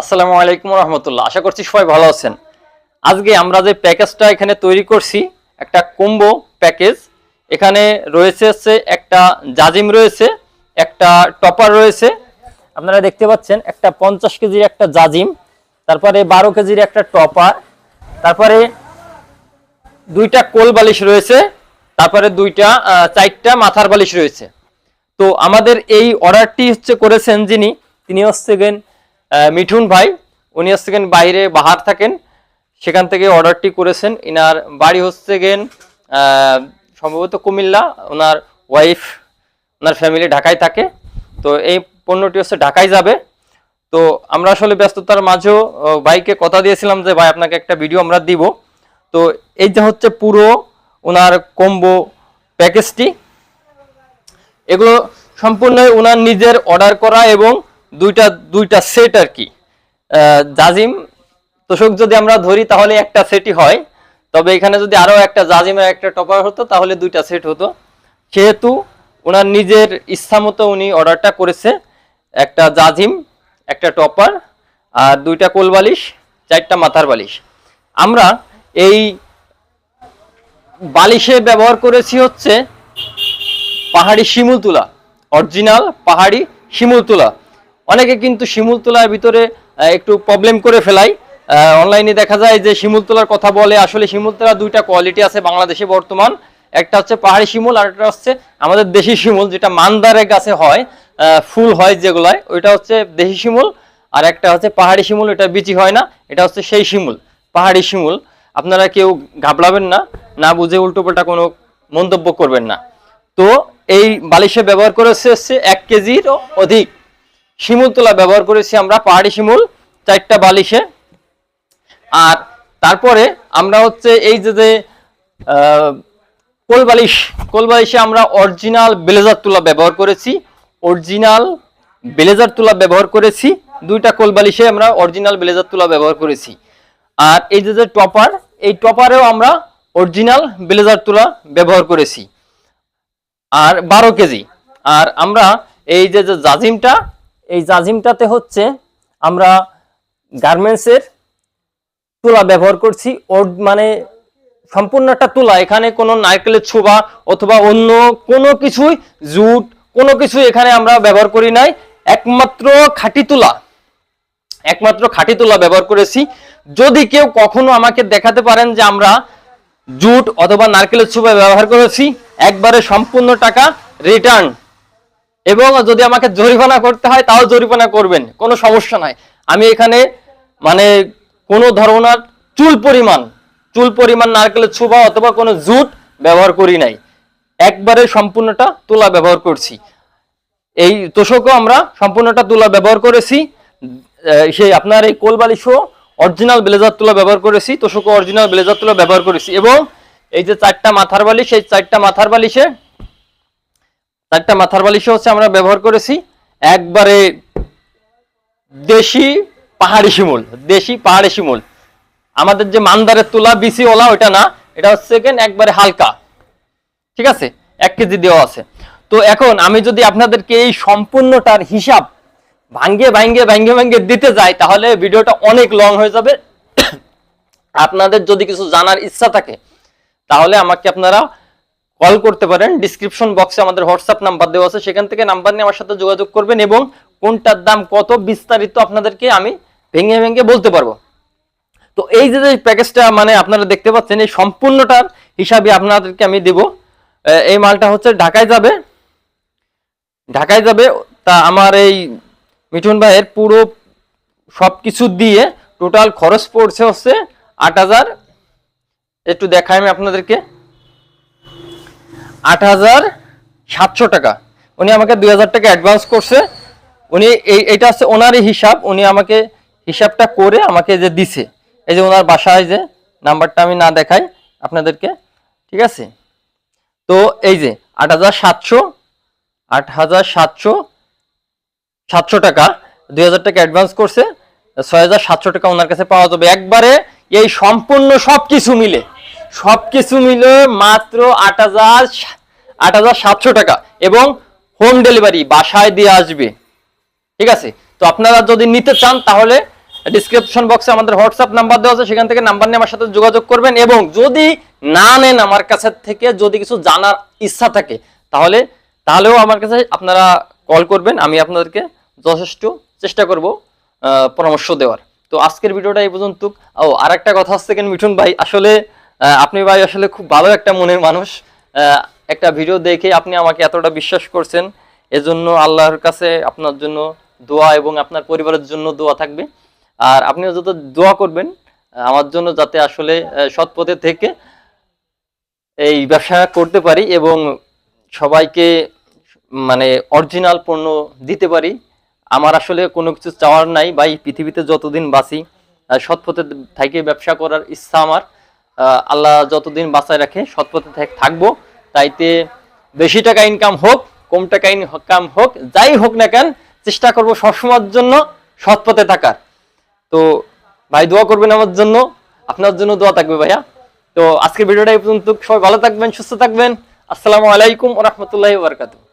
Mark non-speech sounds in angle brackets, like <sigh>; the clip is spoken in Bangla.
আসসালামু আলাইকুম রহমতুল্লাহ। আশা করছি সবাই ভালো আছেন। আজকে আমরা যে প্যাকেজটা এখানে তৈরি করছি, একটা কম্বো প্যাকেজ, এখানে রয়েছে হচ্ছে একটা জাজিম রয়েছে, একটা টপার রয়েছে। আপনারা দেখতে পাচ্ছেন, একটা পঞ্চাশ কেজির একটা জাজিম, তারপরে বারো কেজির একটা টপার, তারপরে দুইটা কোল বালিশ রয়েছে, তারপরে দুইটা চারটা মাথার বালিশ রয়েছে। তো আমাদের এই অর্ডারটি হচ্ছে করেছেন যিনি, তিনি হচ্ছে গেন মিঠুন ভাই, উনি হচ্ছে গেন বাইরে বাহার থাকেন। সেখান থেকে অর্ডারটি করেছেন। ইনার বাড়ি হচ্ছে গেন সম্ভবত কুমিল্লা। ওনার ওয়াইফ ওনার ফ্যামিলি ঢাকায় থাকে। তো এই পণ্যটি হচ্ছে ঢাকায় যাবে। তো আমরা আসলে ব্যস্ততার মাঝেও ভাইকে কথা দিয়েছিলাম যে, ভাই, আপনাকে একটা ভিডিও আমরা দিব। তো এই যে হচ্ছে পুরো ওনার কম্বো প্যাকেজটি এগুলো সম্পূর্ণ ওনার নিজের অর্ডার করা এবং দুইটা দুইটা সেট আর কি। জাজিম, তোষক যদি আমরা ধরি, তাহলে একটা সেটই হয়। তবে এখানে যদি আরও একটা জাজিমের একটা টপার হতো, তাহলে দুইটা সেট হতো। সেহেতু ওনার নিজের ইচ্ছা মতো উনি অর্ডারটা করেছে। একটা জাজিম, একটা টপার আর দুইটা কোল বালিশ, চারটা মাথার বালিশ। আমরা এই বালিশে ব্যবহার করেছি হচ্ছে পাহাড়ি শিমুল তুলা। অরিজিনাল পাহাড়ি শিমুল তুলা। অনেকে কিন্তু শিমুল তুলার ভিতরে একটু প্রবলেম করে ফেলাই। অনলাইনে দেখা যায় যে শিমুল তুলার কথা বলে, আসলে শিমুল তুলা দুইটা কোয়ালিটি আছে বাংলাদেশে বর্তমান। একটা হচ্ছে পাহাড়ি শিমুল, আর একটা হচ্ছে আমাদের দেশি শিমুল, যেটা মানদারে গাছে হয় ফুল হয় যেগুলায়, ওইটা হচ্ছে দেশি শিমুল, আর একটা হচ্ছে পাহাড়ি শিমুল এটা বিচি হয় না, এটা হচ্ছে সেই শিমুল, পাহাড়ি শিমুল। আপনারা কেউ ঘাবড়াবেন না না বুঝে উল্টোপাল্টা কোনো মন্তব্য করবেন না। তো এই বালিশে ব্যবহার করেছে হচ্ছে এক কেজির অধিক। শিমুল তোলা ব্যবহার করেছি আমরা পাহাড়ি শিমুল চারটা বালিশে। আর তারপরে আমরা হচ্ছে এই যে যে আহ, কোল বালিশ কোল বালিশে আমরা অরিজিনাল ব্লেজার তুলা ব্যবহার করেছি। অরিজিনাল ব্লেজার তুলা ব্যবহার করেছি। দুইটা কোল বালিশে আমরা অরিজিনাল ব্লেজার তুলা ব্যবহার করেছি। আর এই যে যে টপার এই টপারেও আমরা অরিজিনাল ব্লেজার তুলা ব্যবহার করেছি। আর বারো কেজি। আর আমরা এই যে যে জাজিমটা এই জাজিমটাতে হচ্ছে আমরা গার্মেন্টসের তুলা ব্যবহার করছি। ওর মানে সম্পূর্ণ একটা তুলা। এখানে কোনো নারকেলের ছোবা অথবা অন্য কোনো কিছুই, জুট, কোনো কিছু এখানে আমরা ব্যবহার করি নাই। একমাত্র খাঁটি তুলা। একমাত্র খাঁটি তুলা ব্যবহার করেছি। যদি কেউ কখনো আমাকে দেখাতে পারেন যে আমরা জুট অথবা নারকেলের ছোবা ব্যবহার করেছি, একবারে সম্পূর্ণ টাকা রিটার্ন এবং যদি আমাকে জরিমানা করতে হয়, তাও জরিমানা করবেন। কোনো সমস্যা নাই। আমি এখানে মানে কোনো ধরনের চুল পরিমাণ চুল পরিমাণ নারকেলের ছোবা অথবা কোনো জুট ব্যবহার করি নাই। একবারে সম্পূর্ণটা তুলা ব্যবহার করছি। এই তোষকও আমরা সম্পূর্ণটা তুলা ব্যবহার করেছি। সেই আপনার এই কোলবালিশও অরিজিনাল ব্লেজার তুলা ব্যবহার করেছি, তোষকও অরিজিনাল ব্লেজার তুলা ব্যবহার করেছি এবং এই যে চারটা মাথার বালিশ, এই চারটা মাথার বালিশে চারটা মাথার বালিশও হচ্ছে আমরা ব্যবহার করেছি। একবারে দেশি পাহাড়ি শিমুল, দেশি পাহাড়ি শিমুল। আমাদের যে মান্দারের তুলা বিসি ওলা ওটা না, এটা হচ্ছে একবারে হালকা। ঠিক আছে? এক কেজি দেওয়া আছে। তো এখন আমি যদি আপনাদেরকে এই সম্পূর্ণটার হিসাব ভাঙ্গে ভাঙ্গে ভাঙ্গে ভাঙ্গে দিতে যাই, তাহলে ভিডিওটা অনেক লং হয়ে যাবে। <coughs> আপনাদের যদি কিছু জানার ইচ্ছা থাকে, তাহলে আমাকে আপনারা কল করতে পারেন। ডিসক্রিপশন বক্সে আমাদের হোয়াটসঅ্যাপ নাম্বার দেওয়া আছে। সেখান থেকে নাম্বার নিয়ে আমার সাথে যোগাযোগ করবেন এবং কোনটার দাম কত বিস্তারিত আপনাদেরকে আমি ভেঙে ভেঙে বলতে পারব। তো এই যে প্যাকেজটা মানে আপনারা দেখতে পাচ্ছেন, এই সম্পূর্ণটার হিসাবে আপনাদেরকে আমি দেব। এই মালটা হচ্ছে ঢাকায় যাবে। ঢাকায় যাবে। তা আমার এই মিঠুন ভাইয়ের পুরো সব কিছু দিয়ে টোটাল খরচ পড়ছে হচ্ছে আট হাজার। একটু দেখাই আমি আপনাদেরকে। আট হাজার সাতশো টাকা। উনি আমাকে দুই হাজার টাকা অ্যাডভান্স করছে। উনি এই এটা হচ্ছে ওনারই হিসাব। উনি আমাকে হিসাবটা করে আমাকে যে দিছে। এই যে ওনার বাসায় যে নাম্বারটা আমি না দেখাই আপনাদেরকে, ঠিক আছে? তো এই যে আট হাজার সাতশো, আট হাজার সাতশো সাতশো টাকা, দুই হাজার টাকা অ্যাডভান্স করছে। ছয় হাজার সাতশো টাকা ওনার কাছে পাওয়া যাবে। একবারে এই সম্পূর্ণ সব কিছু মিলে। সব কিছু মিলে মাত্র আট হাজার আট হাজার সাতশো টাকা এবং হোম ডেলিভারি বাসায় দিয়ে আসবে। ঠিক আছে? তো আপনারা যদি নিতে চান তাহলে ডিসক্রিপশন বক্সে আমাদের হোয়াটসঅ্যাপ নাম্বার দেওয়া আছে, সেখান থেকে নাম্বার নিয়ে আমার সাথে যোগাযোগ করবেন এবং যদি না নেন আমার কাছে থেকে, যদি কিছু জানার ইচ্ছা থাকে, তাহলে, তাহলেও আমার কাছে আপনারা কল করবেন, আমি আপনাদেরকে যথেষ্ট চেষ্টা করব পরামর্শ দেওয়ার। তো আজকের ভিডিওটা এই পর্যন্ত ও আর একটা কথা হচ্ছে কেন মিঠুন ভাই? আসলে আপনি ভাই আসলে খুব ভালো একটা মনের মানুষ। একটা ভিডিও দেখে আপনি আমাকে এতটা বিশ্বাস করছেন। এজন্য আল্লাহর কাছে আপনার জন্য দোয়া এবং আপনার পরিবারের জন্য দোয়া থাকবে। আর আপনিও যত দোয়া করবেন আমার জন্য যাতে আসলে সৎ পথে থেকে এই ব্যবসা করতে পারি এবং সবাইকে মানে অরিজিনাল পণ্য দিতে পারি। আমার আসলে কোনো কিছু চাওয়ার নাই। বা এই পৃথিবীতে যতদিন বাঁচি সৎ পথে থেকে ব্যবসা করার ইচ্ছা আমার। আল্লাহ যতদিন বাঁচায় রাখে সৎ পথে থাক- থাকব। তাইতে বেশি টাকা ইনকাম হোক, কম টাকা ইনকাম হোক, যাই হোক না কেন, চেষ্টা করব সবসময়ের জন্য সৎ পথে থাকার। তো ভাই, দোয়া করবেন আমার জন্য। আপনার জন্য দোয়া থাকবে ভাইয়া। তো আজকের ভিডিওটা এই পর্যন্ত। সবাই ভালো থাকবেন, সুস্থ থাকবেন। আসসালামু আলাইকুম ওরহমতুল্লাহ বারকাতু